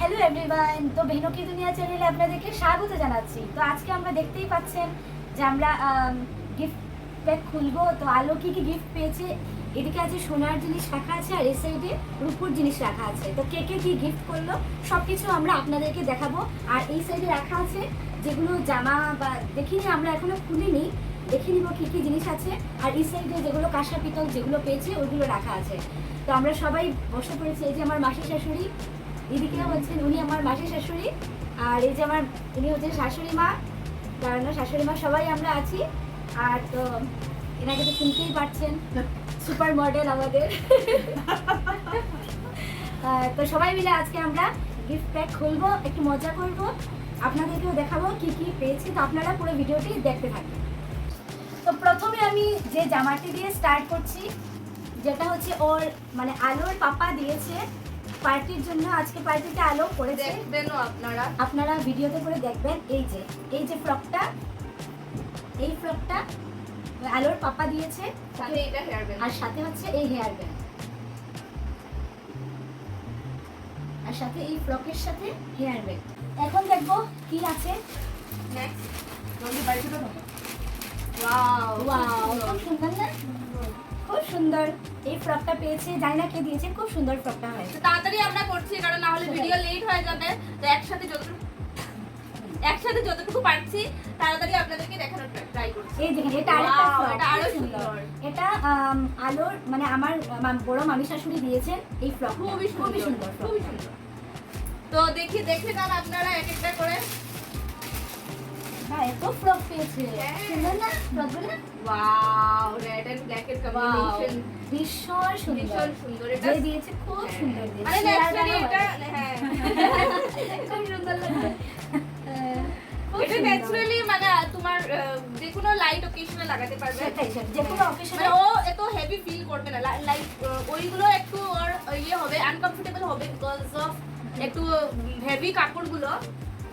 Hello everyone তো বেহনকি দুনিয়া চ্যানেলে আপনাদেরকে স্বাগত জানাচ্ছি। তো আজকে আমরা দেখতেই পাচ্ছেন যে আমরা গিফট প্যাক খুলবো। তো আলো কি কি গিফট পেয়েছে? এদিকে আছে সোনার জিনিস রাখা আছে আর এই সাইডে রূপুর জিনিস রাখা আছে। তো কে কে কি গিফট করল? সব কিছু আমরা আপনাদেরকে দেখাবো। আর এই সাইডে রাখা আছে যেগুলো জামা বা দেখিনি, আমরা এখনও খুলিনি। দেখে নিব কী কী জিনিস আছে। আর এই সাইডে যেগুলো কাঁসা পিতল যেগুলো পেয়েছে ওইগুলো রাখা আছে। তো আমরা সবাই বসে পড়েছি। এই যে আমার মাসি শাশুড়ি দিদিকে হচ্ছেন উনি আমার মাসি শাশুড়ি। আর এই যে আমার, উনি হচ্ছেন শাশুড়ি মা কারণ শাশুড়ি মা, সবাই আমরা আছি। আর তো, এনাকে তো শুনতেই পারছেন, সুপার মডেল আমাদের। তো সবাই মিলে আজকে আমরা গিফট প্যাক খুলবো, একটু মজা করব। আপনাদেরকেও দেখাবো কি কি পেয়েছি, তো আপনারা পুরো ভিডিওটি দেখতে থাকুন। তো প্রথমে আমি যে জামাটি দিয়ে স্টার্ট করছি, যেটা হচ্ছে ওর মানে আলোর পাপা দিয়েছে পার্টির জন্য আজকে পার্টিতে আলো করেছে। দেখবেনও আপনারা। আপনারা ভিডিওতে করে দেখবেন এই যে এই যে ফ্রকটা এই ফ্রকটা আলোর পাপা দিয়েছে। সাথে এটা হেয়ার ব্যান্ড আর সাথে হচ্ছে এই হেয়ার ব্যান্ড আর সাথে এই ফ্রকের সাথে হেয়ার ব্যান্ড এখন দেখব কি আছে। নেক্সট জলদি বাড়ি ছোট ওয়াও ওয়াও খুব সুন্দর না? খুব সুন্দর। এই ফ্রকটা পেয়েছে জানি না কে দিয়েছে খুব সুন্দর ফ্রকটা হয়েছে। তো তাড়াতাড়ি আমরা করছি কারণ না হলে ভিডিও লেট হয়ে যাবে। তো একসাথে যতটুকু একসাথে যতটুকু পারছি তাড়াতাড়ি আপনাদেরকে দেখানোর ট্রাই করছি। এই দেখেন এটা আরেকটা আরও সুন্দর। এটা আলোর মানে আমার বড় মামি শাশুড়ি দিয়েছেন এই ফ্রক খুবই খুবই সুন্দর সুন্দর খুবই সুন্দর। তো দেখি দেখে যান আপনারা এক একটা করে। এত ফ্রক পেয়েছে। হ্যাঁ। সুন্দর না? ফ্রকগুলো ওয়াও রেড এন্ড ব্ল্যাক এর কম্বিনেশন ভীষণ সুন্দর। ভীষণ সুন্দর। এটা দিয়েছে খুব সুন্দর দিয়েছে। মানে ন্যাচারালি এটা হ্যাঁ। খুব সুন্দর লাগছে। হ্যাঁ, এটা ন্যাচারালি মানে তোমার যে কোনো লাইট অকেশনে লাগাতে পারবে। যে কোনো অকেশনে মানে ও এত হেভি ফিল করবে না। লাইক ওইগুলো একটু ওর ইয়ে হবে আনকমফোর্টেবল হবে বিকজ অফ একটু হেভি কাপড়গুলো।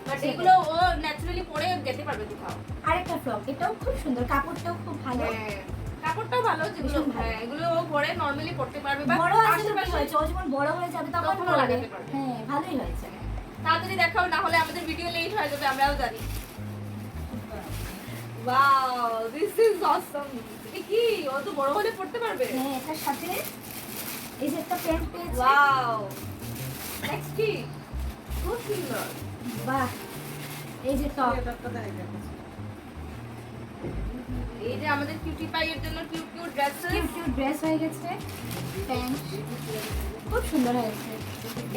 বাট এগুলো ও ন্যাচারালি পরে যেতে পারবে কোথাও। আরেকটা ফ্রক এটাও খুব সুন্দর কাপড়টাও খুব ভালো। হ্যাঁ, কাপড়টাও ভালো যেগুলো হ্যাঁ এগুলো ও পরে নরমালি পড়তে পারবে বা বড় আশেপাশে হয়েছে? ও যখন বড় হয়ে যাবে তখন পরবে। লাগাতে পারবে। হ্যাঁ ভালোই হয়েছে। তাড়াতাড়ি দেখাও না হলে আমাদের ভিডিও লেট হয়ে যাবে আমরাও জানি। ওয়াও দিস ইজ অসম কি? ও তো বড় হলে পড়তে পারবে? হ্যাঁ এটার সাথে এই যে একটা প্যান্ট পেয়েছে। ওয়াও নেক্সট কি? খুব সুন্দর। বাহ এই যে টপ এই যে আমাদের কিউটি পাইয়ের জন্য cute cute dresses cute cute dress হয়ে গেছে প্যান্ট খুব সুন্দর হয়েছে।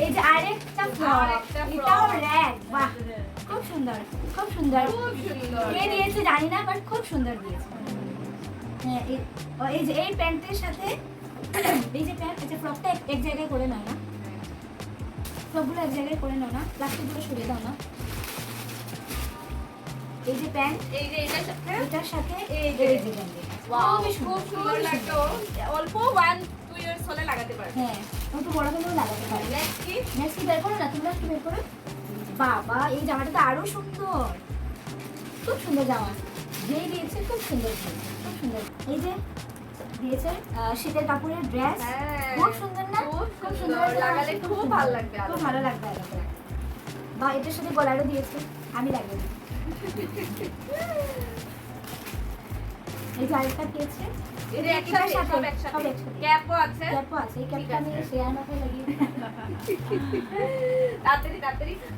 এই যে আরেকটা ফ্রক এটাও র্যাক বাহ খুব সুন্দর খুব সুন্দর। খুব সুন্দর। কে দিয়েছে জানি না বাট খুব সুন্দর দিয়েছে। হ্যাঁ এই- যে এই প্যান্টের সাথে এই যে প্যান্ট আচ্ছা ফ্রকটা এক- এক জায়গায় করে নাও না। ফ্রকগুলো এক জায়গায় করে নাও না প্লাস্টিকগুলো সরিয়ে দাও না। এই যে প্যান্ট এই যে এটার সাথে? এটার সাথে এই যে। এই যে ওয়াও খুব সুন্দর। লাগতো অল্প ওয়ান টু ইয়ার্স হলে লাগাতে পারবে। হ্যাঁ একটু বড় হলেও লাগাতে পারবে। নেক্সট কি নেক্সট কি বের করো না তোমরা কি বের করো। বাবা এই জামাটা তো আরও সুন্দর। খুব সুন্দর জামা। যেই দিয়েছে খুব সুন্দর। খুব সুন্দর। এই যে দিয়েছে শীতের কাপড়ের ড্রেস হ্যাঁ খুব সুন্দর না? খুব সুন্দর লাগালে খুব ভালো লাগবে খুব ভালো লাগবে বা এটার সাথে গলারও দিয়েছে। আমি লাগিয়ে এই যে আরেকটা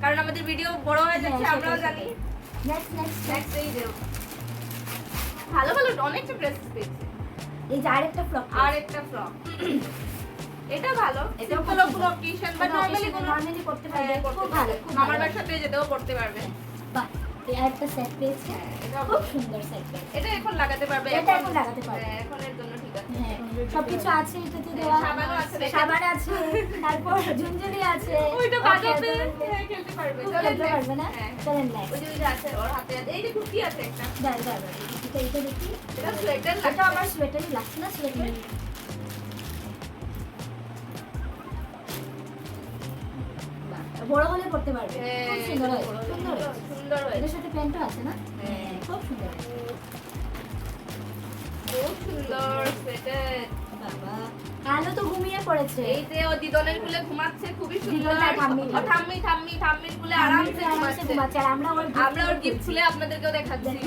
কারণ আমাদের ভিডিও বড় হয়ে যাচ্ছে হ্যাঁ, আমরাও জানি। নেক্সট নেক্সট নেক্সট ভালো ভালো অনেকটা ড্রেস পেয়েছি। এই যে আরেকটা ফ্রক আরেকটা ফ্লপ ফ্রক। এটা ভালো। এটা কোনো অকেশন বা নরমালি কোনো নরমালি করতে পারবে। খুব ভালো। মামার বাসাতে যেতেও করতে পারবে। বাহ। এই সেট পেয়েছে। খুব সুন্দর সেট এটা এখন লাগাতে পারবে এটা এখন লাগাতে পারবে। হ্যাঁ, এখন এর জন্য ঠিক আছে। হ্যাঁ সবকিছু আছে এটাতে দেওয়া। সাবানও আছে, সাবান আছে তারপর ঝুনঝুনি আছে। ওইটা বাজাবে খেলতে হ্যাঁ, পারবে। খেলতে পারবে না? হ্যাঁ। চলেন নেক্সট ওই যে আছে ওর হাতে আছে। এই যে কুর্তি আছে একটা। দাঁড়া দাঁড়া এটা এটা দেখি। এটা সোয়েটার এটা আমার সোয়েটারই লাগছে না সোয়েটার বড় হলে পড়তে পারবে। খুব সুন্দর হয়েছে সুন্দর সুন্দর হয়েছে এটার সাথে প্যান্টও আছে না? হ্যাঁ। খুব সুন্দর খুব সুন্দর সোয়েটার বাবা। কালো তো ঘুমিয়ে পড়েছে। এই যে ও দিদনের কুলে ঘুমাচ্ছে খুবই সুন্দর। ও ঠাম্মি ঠাম্মি ঠাম্মির কুলে আরামসে ঘুমাচ্ছে। আর আমরা ওর আমরা ওর গিফট খুলে আপনাদেরকেও দেখাচ্ছি।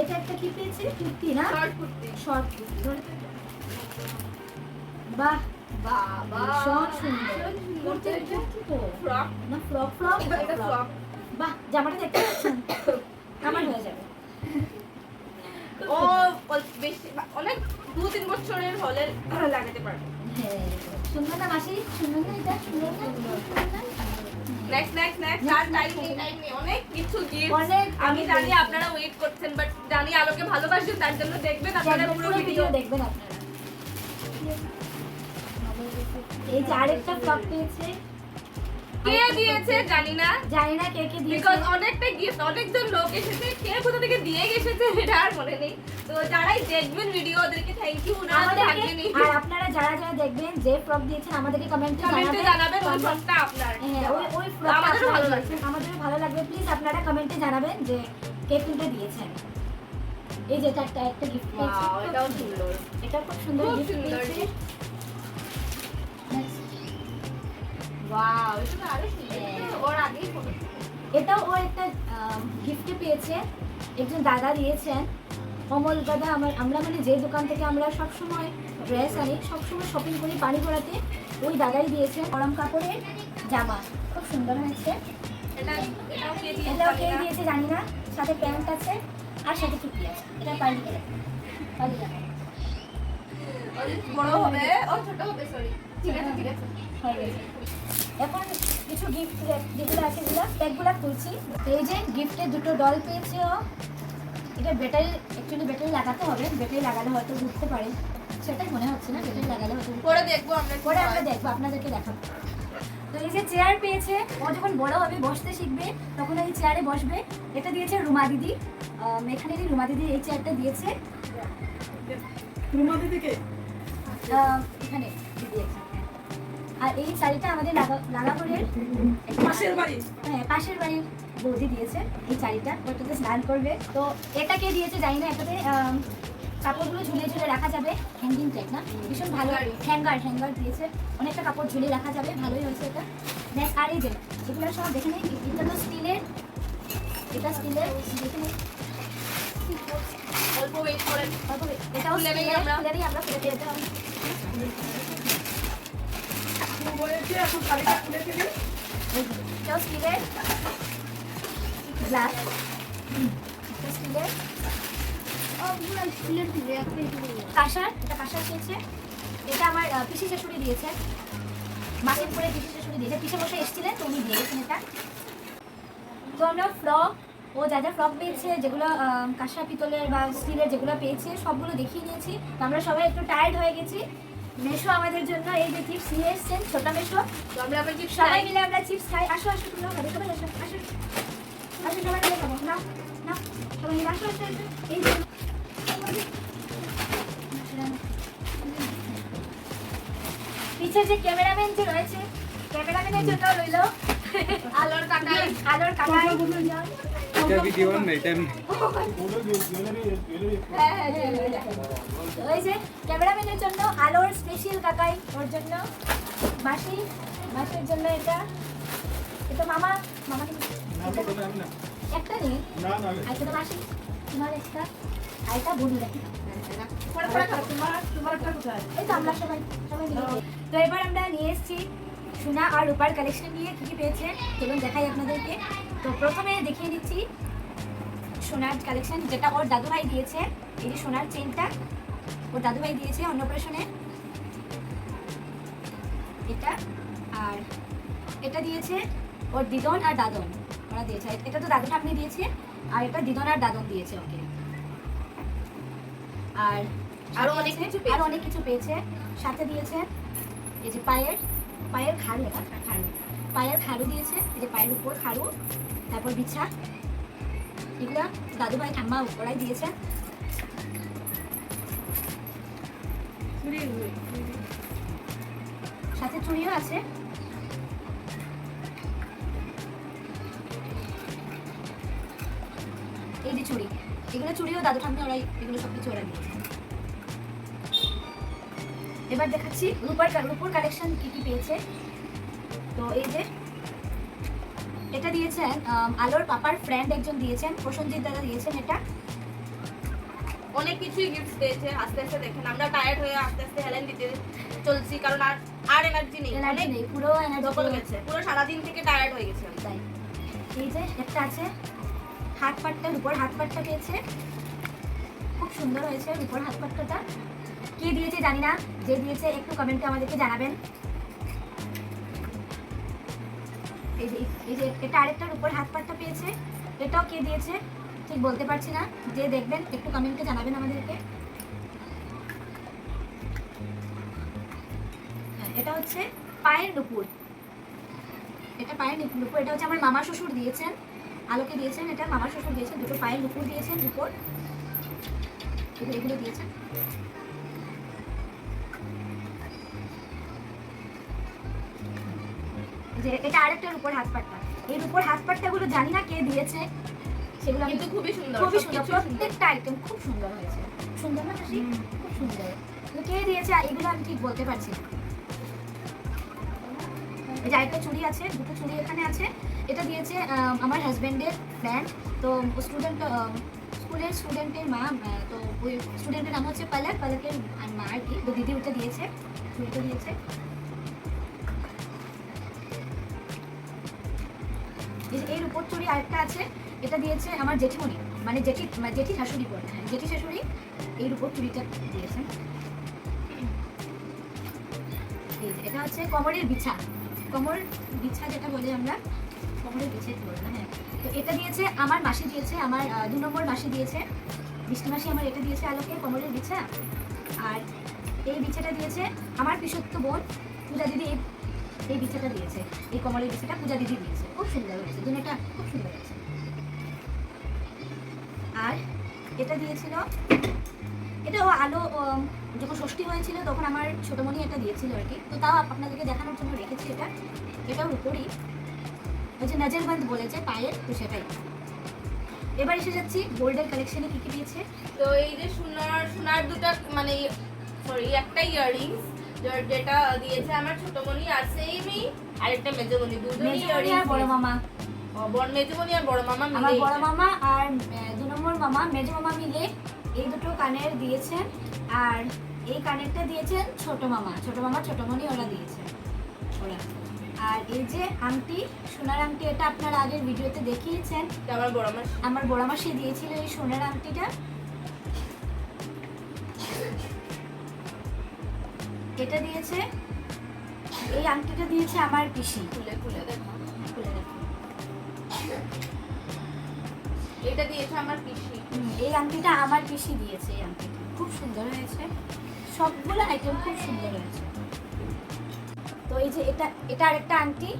এটা একটা কি পেয়েছি? কুর্তি না? শর্ট কুর্তি। শর্ট কুর্তি। বাহ বাবা। ভীষণ সুন্দর। সুন্দর এটা কি তো? ফ্রক না ফ্রক ফ্রক এটা ফ্রক বাহ জামাটা দেখতে পাচ্ছেন? আমার হয়ে যাবে। ও বেশি অনেক দু তিন বছরের হলে লাগাতে পারবে। সুন্দর না মাসি? সুন্দর না এটা? সুন্দর না? নেক্সট নেক্সট নেক্সট আর টাইম নেই টাইম নেই। অনেক কিছু গিফট আমি জানি আপনারা ওয়েট করছেন বাট জানি আলোকে ভালোবাসেন তার জন্য দেখবেন আপনারা পুরো ভিডিও দেখবেন আপনারা। এই যে আরেকটা ফ্রক পেয়েছে। কে দিয়েছে জানি না। জানি না কে কে দিয়েছে। বিকজ অনেকটা গিফট অনেকজন লোক এসেছে। কে কোথা থেকে দিয়ে গেছেছে সেটা আর মনে নেই। তো যারাই দেখবেন ভিডিও ওদেরকে থ্যাংক ইউ না থাকবেনই। আর আপনারা যারা যারা দেখবেন যে ফ্রক দিয়েছেন আমাদেরকে কমেন্টে কমেন্টে জানাবেন। ওই ফ্রকটা আপনার। হ্যাঁ ওই ওই ফ্রকটা আমাদেরও ভালো লাগবে। লাগবে ভালো লাগবে। প্লিজ আপনারা কমেন্টে জানাবেন যে কে কোনটা দিয়েছেন। এই যে একটা একটা গিফট পেয়েছি। এটাও সুন্দর। এটা খুব সুন্দর গিফট পেয়েছি। এটাও ও একটা গিফটে পেয়েছে। একজন দাদা দিয়েছেন। অমল দাদা আমার আমরা মানে যে দোকান থেকে আমরা সব সময় ড্রেস আনি সবসময় শপিং করি পানি ঘোরাতে ওই দাদাই দিয়েছে গরম কাপড়ের জামা। খুব সুন্দর হয়েছে। এটাও কে দিয়েছে? জানি না। সাথে প্যান্ট আছে আর সাথে টুপি আছে। এটা গেলে। পালি বড় হবে? ও ছোট হবে সরি ঠিক আছে ঠিক আছে। হয়ে এখন কিছু গিফট যেগুলো আছে এগুলো প্যাকগুলো খুলছি। তো এই যে গিফটে দুটো ডল পেয়েছে ও। এটা ব্যাটারি অ্যাকচুয়ালি ব্যাটারি লাগাতে হবে। ব্যাটারি লাগালে হয়তো বুঝতে পারে। সেটাই মনে হচ্ছে না ব্যাটারি লাগালে হয়তো পরে দেখব আমরা পরে আমরা দেখব আপনাদেরকে দেখাবো। তো এই যে চেয়ার পেয়েছে ও যখন বড় হবে বসতে শিখবে তখন এই চেয়ারে বসবে। এটা দিয়েছে রুমা দিদি। এখানেরই রুমা দিদি এই চেয়ারটা দিয়েছে। রুমা দিদিকে? এখানে এখানে। আর এই শাড়িটা আমাদের লাগা লাগাপুরের পাশের বাড়ি। হ্যাঁ পাশের বাড়ির বৌদি দিয়েছে এই শাড়িটা ওটাতে স্নান করবে। তো এটা কে দিয়েছে জানি না এটাতে কাপড়গুলো ঝুলিয়ে ঝুলে রাখা যাবে। হ্যাঙ্গিং টাইপ না? ভীষণ ভালো। হ্যাঙ্গার হ্যাঙ্গার দিয়েছে। অনেকটা কাপড় ঝুলিয়ে রাখা যাবে ভালোই হয়েছে এটা। নেক্সট আর এই যে এগুলো সব দেখে নেই এটা তো স্টিলের এটা স্টিলের দেখে নেই অল্প ওয়েট করেন। তারপরে এটাও আমরা। আমরা খুলে দিয়ে এখন শাড়িটা খুলে কাঁসার এটা কাঁসার এটা আমার আহ, পিসি শাশুড়ি দিয়েছে। মাসির পরে পিসি শাশুড়ি দিয়েছে। পিসে বসে এসেছিলেন তো উনি দিয়েছেন এটা। তো আমরা ফ্রক ও যা যা ফ্রক পেয়েছে যেগুলো কাঁসা পিতলের বা স্টিলের যেগুলো পেয়েছে সবগুলো দেখিয়ে নিয়েছি তো আমরা সবাই একটু টায়ার্ড হয়ে গেছি। মেশো আমাদের জন্য এই যে চিপস নিয়ে এসছেন ছোটা মেশো। তো আমরা আবার চিপস সবাই মিলে আমরা চিপস খাই। আসো আসো তোমরা খাবে সবাই আসো আসো। আসো সবাই মিলে খাব। না না সবাই মিলে আসো আসো এই যে। পিছে যে ক্যামেরাম্যান যে রয়েছে ক্যামেরাম্যানের জন্য রইল আলোর কাটাই আলোর কাকাই এটা ভিডিও না এটা হ্যাঁ। ওই যে ক্যামেরাম্যানের জন্য আলোর স্পেশাল কাকাই ওর জন্য। মাসি, মাসির জন্য এটা। এটা মামা মামা একটা নেই? আর এটা মাসি? তোমার আর এটা তো খেয়ে। তো এবার আমরা নিয়ে এসেছি সোনা আর রূপার কালেকশন নিয়ে। কী কী পেয়েছে? চলুন দেখাই আপনাদেরকে। তো প্রথমে দেখিয়ে দিচ্ছি সোনার কালেকশন যেটা ওর দাদুভাই দিয়েছে। এই যে সোনার চেনটা ওর দাদুভাই দিয়েছে অন্নপ্রাশনে। এটা আর এটা দিয়েছে ওর দিদন আর দাদন। ওরা দিয়েছে। এটা তো দাদু ঠাম্মি দিয়েছে আর এটা দিদন আর দাদন দিয়েছে ওকে। আর আরও অনেক কিছু। আরও অনেক কিছু পেয়েছে। সাথে দিয়েছে এই যে পায়ের পায়ের খাড়ু এটা খাড়ু। পায়ের খাড়ু দিয়েছে যে পায়ের উপর খাড়ু, তারপর বিছা। এগুলা দাদু ভাই ঠাম্মা ওরাই দিয়েছে। সাথে চুড়িও আছে। এই যে চুড়ি, এগুলো চুড়িও দাদু ঠাম্মি ওরাই, এগুলো সব কিছু ওরা এবার দেখাচ্ছি রূপার রূপুর কালেকশন কি কি পেয়েছে। তো এই যে এটা দিয়েছেন আলোর পাপার ফ্রেন্ড একজন দিয়েছেন প্রসঞ্জিৎ দাদা দিয়েছেন এটা। অনেক কিছুই গিফট পেয়েছে আস্তে আস্তে দেখেন আমরা টায়ার্ড হয়ে আস্তে আস্তে হেলেন দিতে চলছি কারণ আর আর এনার্জি নেই এনার্জি নেই পুরো এনার্জি গেছে পুরো সারাদিন থেকে টায়ার্ড হয়ে গেছে। তাই এই যে একটা আছে হাত পাটটার উপর হাত পাটটা পেয়েছে। খুব সুন্দর হয়েছে উপর হাত পাট্টাটা। কে দিয়েছে জানি না যে দিয়েছে একটু কমেন্টে আমাদেরকে জানাবেন। এই যে এই যে এটা আরেকটার উপর হাত পাটটা পেয়েছে। এটাও কে দিয়েছে? ঠিক বলতে পারছি না। যে দেখবেন একটু কমেন্টে জানাবেন আমাদেরকে। হ্যাঁ, এটা হচ্ছে পায়ের নুপুর। এটা পায়ের নুপুর এটা হচ্ছে আমার মামা শ্বশুর দিয়েছেন। আলোকে দিয়েছেন এটা মামা শ্বশুর দিয়েছেন। দুটো পায়ের নুপুর দিয়েছেন নুপুর এগুলো দিয়েছেন। যে এটা আরেকটার উপর হাত পাট্টা। এর উপর হাত পাট্টাগুলো জানি না কে দিয়েছে। সেগুলো কিন্তু খুবই সুন্দর খুবই সুন্দর। প্রত্যেকটা আইটেম খুব সুন্দর হয়েছে। সুন্দর না হাসি খুব সুন্দর। তো কে দিয়েছে? এগুলো আমি ঠিক বলতে পারছি না। এই যে আরেকটা চুড়ি আছে দুটো চুড়ি এখানে আছে। এটা দিয়েছে আমার হাজব্যান্ডের ফ্রেন্ড তো স্টুডেন্ট স্কুলের স্টুডেন্টের মা তো ওই স্টুডেন্টের নাম হচ্ছে পালাক। পালাকের মা আর কি। তো দিদি ওটা দিয়েছে চুড়িটা দিয়েছে। এর উপর চুরি আরেকটা আছে, এটা দিয়েছে আমার জেঠিমণি মানে জেঠি মানে জেঠি শাশুড়ি বলে। হ্যাঁ জেঠি শাশুড়ি এর উপর চুরিটা দিয়েছেন এটা হচ্ছে কমরের বিছা। কমর বিছা যেটা বলি আমরা, কমরের বিছে না? হ্যাঁ তো এটা দিয়েছে আমার মাসি দিয়েছে, আমার দু নম্বর মাসি দিয়েছে। বৃষ্টি মাসি আমার এটা দিয়েছে আলোকে কমরের বিছা। আর এই বিছাটা দিয়েছে আমার পিসত্ব বোন, পূজা দিদি এই বিছাটা দিয়েছে। এই কমলের বিছাটা পূজা দিদি দিয়েছে। খুব সুন্দর হয়েছে দুটোটা খুব সুন্দর হয়েছে। আর এটা দিয়েছিল, এটা আলো যখন ষষ্ঠী হয়েছিল, তখন আমার ছোটমণি এটা দিয়েছিল আর কি। তো তাও আপনাদেরকে দেখানোর জন্য রেখেছি এটা। এটাও উপরই ওই যে নজরবন্দ বলেছে, পায়ের তো সেটাই এবার এসে যাচ্ছি, গোল্ডের কালেকশনে কি কি দিয়েছে? তো এই যে সোনার সোনার দুটা মানে সরি একটা ইয়াররিংস যেটা দিয়েছে আমার ছোটমণি আর সেমই আরেকটা মেজমণি দুজনই মেজমামি আর বড় মামা। বড় মেজমণি আর বড় মামা আমার বড় মামা আর দু নম্বর মামা মেজ মামা মিলে এই দুটো কানের দিয়েছেন। আর এই কানেরটা দিয়েছেন ছোট মামা। ছোট মামা ছোটমণি ওরা দিয়েছে। ওরা। আর এই যে আংটি সোনার আংটি এটা আপনারা আগের ভিডিওতে দেখিয়েছেন। আমার বড় মাস। আমার বড় মাসি দিয়েছিল এই সোনার আংটিটা। এটা দিয়েছে এই আংটিটা দিয়েছে আমার পিসি। খুলে খুলে দেখো। খুলে দেখো। এটা দিয়েছে আমার পিসি। এই আংটিটা আমার পিসি দিয়েছে এই আংটিটা। খুব সুন্দর হয়েছে। সবগুলো আইটেম খুব সুন্দর হয়েছে। তো এই যে এটা এটা আরেকটা আংটি।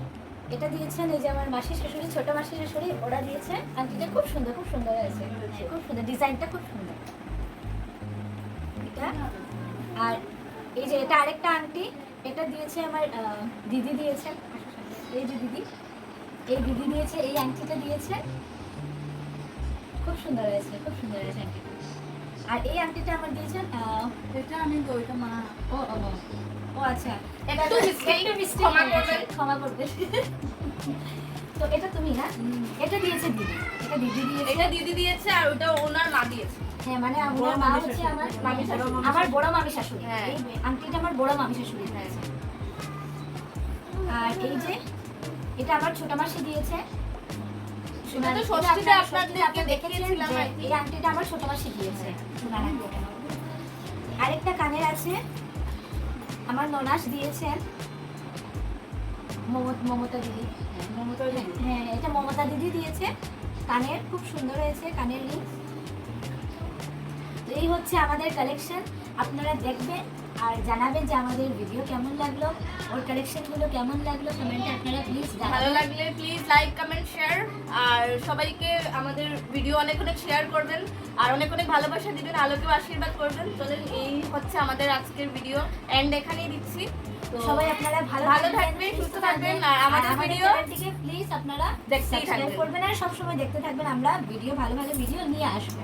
এটা দিয়েছেন এই যে আমার মাসি শাশুড়ি ছোট মাসি শাশুড়ি ওরা দিয়েছে। আংটিটা খুব সুন্দর খুব সুন্দর হয়েছে। খুব সুন্দর ডিজাইনটা খুব সুন্দর। এটা। আর এই যে এটা আরেকটা আংটি। এটা দিয়েছে আমার দিদি দিয়েছে, এই যে দিদি, এই দিদি দিয়েছে, এই আংটিটা দিয়েছে। খুব সুন্দর হয়েছে, খুব সুন্দর হয়েছে আংটিটা। আর এই আংটিটা আমার দিয়েছেন এটা আমি ওইটা মা ও। ও ও, ও আচ্ছা একটু একটু mistake ক্ষমা করবেন। ক্ষমা করবে। তো এটা তুমি না এটা দিয়েছে দিদি। এটা দিদি দিয়েছে। এটা দিদি দিয়েছে আর ওটা ওনার মা দিয়েছে। হ্যাঁ মানে আমার মা হচ্ছে আমার মামি শাশুড়ি। আমার বড় মামি শাশুড়ি। হ্যাঁ। এই আংটিটা আমার বড় মামি শাশুড়ি। আর এই যে এটা আমার ছোট মাসি দিয়েছে। সেটা তো ষষ্ঠীতে। এই আংটিটা আমার ছোট মাসি দিয়েছে। আরেকটা কানের আছে। আমার ননাস দিয়েছেন। মম- মমতা দিদি। হ্যাঁ, মমতা দিদি। হ্যাঁ এটা মমতা দিদি দিয়েছে। কানের খুব সুন্দর হয়েছে কানের রিং তো এই হচ্ছে আমাদের কালেকশন আপনারা দেখবেন আর জানাবেন যে আমাদের ভিডিও কেমন লাগল ওর কালেকশনগুলো কেমন লাগল কমেন্টে আপনারা প্লিজ ভালো লাগলে প্লিজ লাইক কমেন্ট শেয়ার আর সবাইকে আমাদের ভিডিও অনেক অনেক শেয়ার করবেন। আর অনেক অনেক ভালোবাসা দিবেন আলোকেও আশীর্বাদ করবেন। চলেন এই হচ্ছে আমাদের আজকের ভিডিও এন্ড এখানেই দিচ্ছি। তো সবাই আপনারা ভালো ভালো থাকবেন, সুস্থ থাকবেন, আর আমাদের চ্যানেলটিকে প্লিজ আপনারা সাবস্ক্রাইব থাকবেন। করবেন আর সবসময় দেখতে থাকবেন। আমরা ভিডিও ভালো ভালো ভিডিও নিয়ে আসব।